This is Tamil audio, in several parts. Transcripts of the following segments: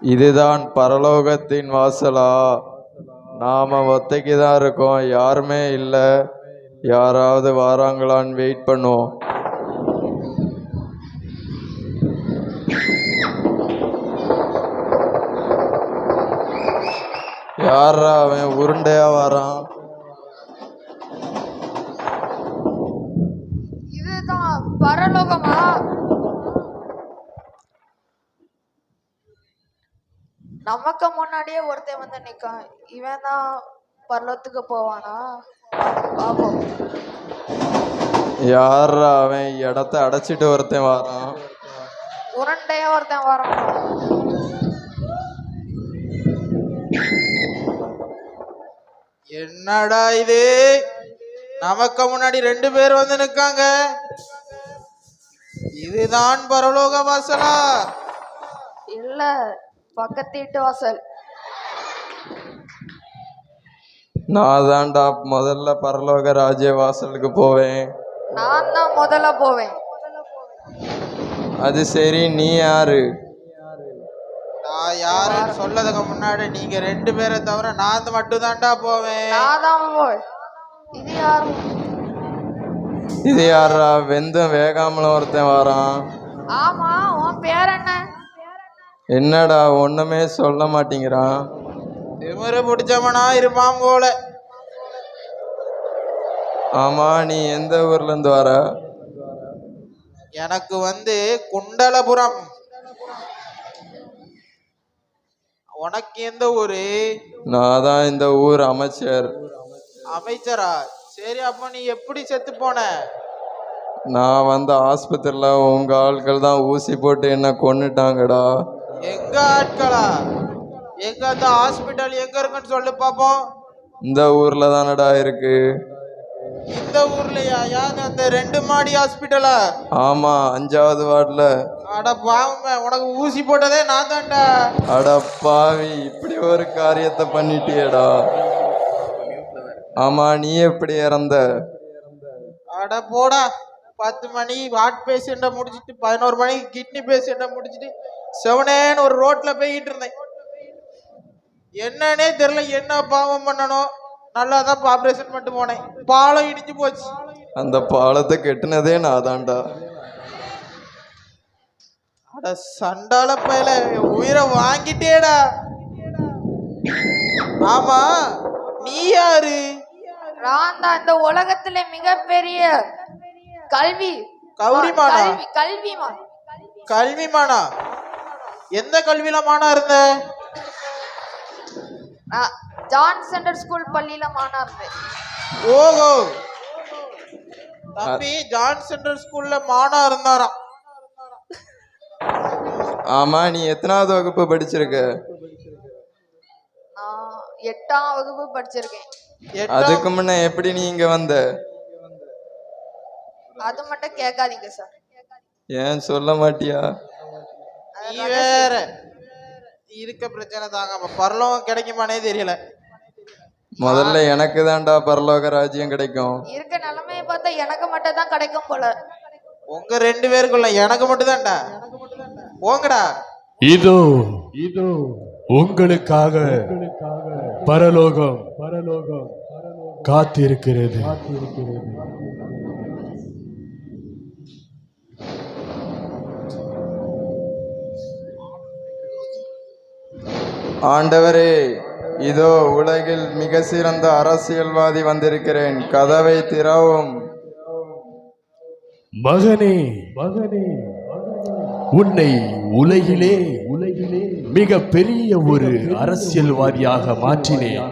இதுதான் பரலோகத்தின் வாசலா. நாம ஒத்தைக்கு தான் இருக்கோம். யாருமே இல்லை. யாராவது வாராங்களான்னு வெயிட் பண்ணுவோம். யாரா அவன்? உருண்டையா வரான். இதுதான் பரலோகமா? நமக்கு முன்னாடியே ஒருத்தன் வந்து நிக்கான். இவன் தான் பரலோகத்துக்கு போவானா? பாப்போம். யாரா அவன்? இடத்த அடைச்சிட்டு ஒருத்தன் வரான். உருண்டையா ஒருத்தன் வரான். என்னடா இது? நமக்கு முன்னாடி ரெண்டு பேர் வந்து நிக்காங்க. இதுதான் பரலோக வாசலா? இல்ல பக்கத்து வீட்டு வாசல். நான் தான்டா முதல்ல பரலோக ராஜ்ய வாசலுக்கு போவேன். நான் தான் முதல்ல போவேன். அது சரி நீ யாரு? நான் யாருன்னு சொல்லதுக்கு முன்னாடி நீங்க ரெண்டு பேரை தவிர நான் மட்டும் தான்டா போவேன். நான் தான் போவேன். இது யாரு? இது யாரா வெந்தும் வேகாமல ஒருத்தன் வரான். ஆமா உன் பேர் என்ன? என்னடா ஒண்ணுமே சொல்ல மாட்டேங்கிறான். திமிரு பிடிச்சவனா இருப்பான் போல. ஆமா நீ எந்த ஊர்ல இருந்து வர? எனக்கு வந்து குண்டலபுரம். உனக்கு எந்த ஊரு? நான் தான் இந்த ஊர் அமைச்சர். அமைச்சரா? சரி அப்ப நீ எப்படி செத்து போன? நான் வந்த ஆஸ்பத்திரியில உங்க ஆட்கள் தான் ஊசி போட்டு என்ன கொன்னுட்டாங்கடா. எங்க ஆட்களா? எங்க அந்த ஹாஸ்பிட்டல் எங்க இருக்குன்னு சொல்லு பாப்போம். இந்த ஊர்ல தானடா இருக்கு. இந்த ஊர்லயா? யாரு அந்த ரெண்டு மாடி ஹாஸ்பிட்டலா ஆமா அஞ்சாவது வார்டுல. அட பாவமே உனக்கு ஊசி போட்டதே நான் தான்டா. அட பாவி இப்படி ஒரு காரியத்தை பண்ணிட்டியேடா. ஆமா நீ எப்படி இறந்த? அட போடா. பத்து மணி ஹார்ட் பேஷண்ட்டை முடிச்சிட்டு பதினோரு மணிக்கு கிட்னி பேஷண்ட்டை முடிச்சிட்டு செவனேன்னு ஒரு ரோட்ல போய்கிட்டு இருந்தேன். என்னன்னே தெரியல என்ன பாவம் பண்ணணும் நல்லா தான் ஆப்ரேஷன் பண்ணிட்டு போனேன். பாலம் இடிஞ்சு போச்சு. அந்த பாலத்தை கெட்டுனதே நான் தான்டா அட சண்டால பயல உயிரை வாங்கிட்டேடா. ஆமா நீ யாரு? நான் தான் இந்த உலகத்திலே மிகப்பெரிய கல்வி. கௌரிமானா? கல்வி கல்விமான். கல்விமானா? எந்த கல்வியில மானா இருந்த ஜான் சென்டர் ஸ்கூல் பள்ளியில மானா இருந்தேன். ஓஹோ. தம்பி ஜான் சென்ட்ரல் ஸ்கூல்ல மானா இருந்தாராம். ஆமா நீ எத்தனாவது வகுப்பு படிச்சிருக்க? எட்டாம் வகுப்பு படிச்சிருக்கேன். அதுக்கு முன்ன எப்படி நீ இங்க வந்த? அது மட்டும் கேட்காதீங்க சார் ஏன் சொல்ல மாட்டியா? நீ வேற. இருக்க பிரச்சனை தாங்க. பரலோகம் கிடைக்குமானே தெரியல. முதல்ல எனக்கு தான்டா பரலோக ராஜ்யம் கிடைக்கும். இருக்க நிலைமையை பார்த்தா எனக்கு மட்டும் தான் கிடைக்கும் போல. உங்க ரெண்டு பேருக்குள்ள எனக்கு மட்டும் தான்டா. போங்கடா. இதோ இதோ உங்களுக்காக பரலோகம் பரலோகம் காத்திருக்கிறது. ஆண்டவரே இதோ உலகில் மிக சிறந்த அரசியல்வாதி வந்திருக்கிறேன். கதவை திறவும். மகனே மகனே உன்னை உலகிலே உலகிலே மிக பெரிய ஒரு அரசியல்வாதியாக மாற்றினேன்.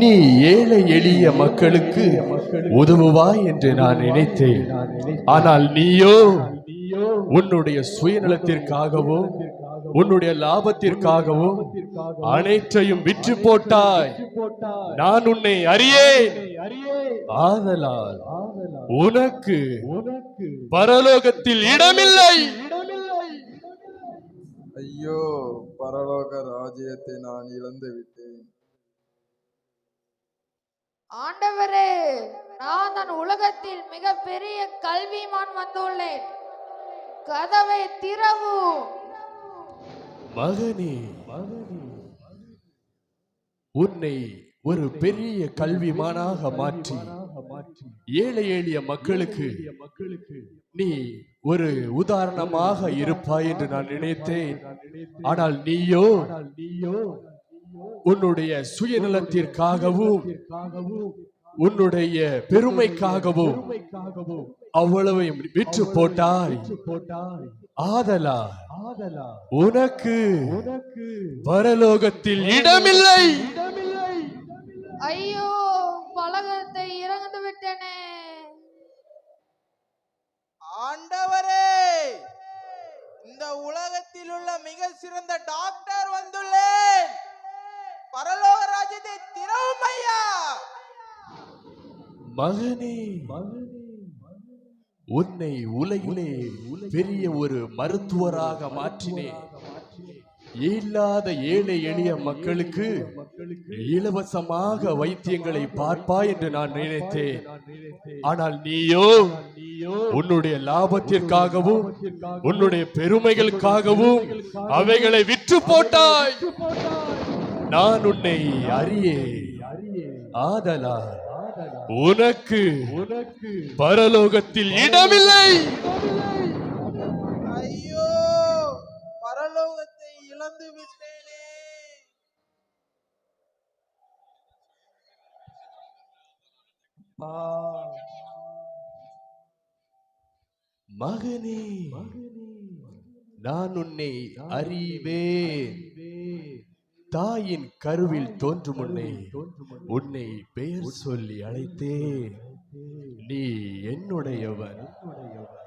நீ ஏழை எளிய மக்களுக்கு உதவுவாய் என்று நான் நினைத்தேன். ஆனால் நீயோ உன்னுடைய சுயநலத்திற்காகவும் உன்னுடைய லாபத்திற்காகவும் அனைத்தையும் விற்று போட்டாய். நான் உன்னை அறியேன். ஆதலால் உனக்கு பரலோகத்தில் இடமில்லை. ஐயோ பரலோக ராஜ்யத்தை நான் இழந்து விட்டேன். ஆண்டவரே நான் தான் உலகத்தில் மிக பெரிய கல்விமான் வந்துள்ளேன். கதவை திறவும் மகனே உன்னை ஒரு பெரிய கல்விமானாக மாற்றி ஏழை எளிய மக்களுக்கு நீ ஒரு உதாரணமாக இருப்பாய் என்று நான் நினைத்தேன். ஆனால் நீயோ நீயோ உன்னுடைய சுயநலத்திற்காகவும் உன்னுடைய பெருமைக்காகவும் அவ்வளவையும் விற்று போட்டாய். ஆதலா. உனக்கு பரலோகத்தில் இடமில்லை. ஐயோ பலகத்தை இறந்து விட்டேனே. ஆண்டவரே இந்த உலகத்தில் உள்ள மிக சிறந்த டாக்டர் வந்துள்ளேன். பரலோக ராஜ்யத்தை திறவும் ஐயா. மகனே. உன்னை உலகிலே பெரிய ஒரு மருத்துவராக மாற்றினேன். இல்லாத ஏழை எளிய மக்களுக்கு இலவசமாக வைத்தியங்களை பார்ப்பாய் என்று நான் நினைத்தேன். ஆனால் நீயோ உன்னுடைய லாபத்திற்காகவும் உன்னுடைய பெருமைகளுக்காகவும் அவைகளை விற்று போட்டாய். நான் உன்னை அறியே ஆதலா உனக்கு பரலோகத்தில் இடமில்லை. ஐயோ பரலோகத்தை இழந்து விட்டேனே. மகனே நான் உன்னை அறிவேன். தாயின் கருவில் தோன்றும் உன்னை உன்னை பெயர் சொல்லி அழைத்தே. நீ என்னுடையவன்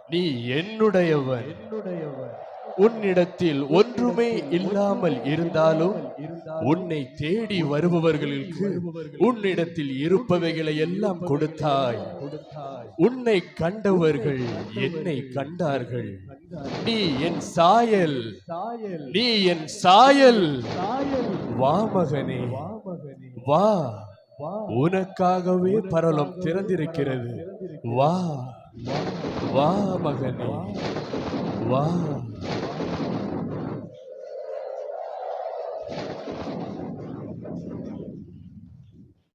நீ என்னுடையவன் உன்னிடத்தில் ஒன்றுமே இல்லாமல் இருந்தாலும் உன்னை தேடி வருபவர்களுக்கு உன்னிடத்தில் இருப்பவைகளை எல்லாம் கொடுத்தாய். உன்னை கண்டவர்கள் என்னை கண்டார்கள். நீ என் சாயல். நீ என் சாயல். வா மகனே. வா. உனக்காகவே பரலம் திறந்திருக்கிறது. வா. வா மகனே வா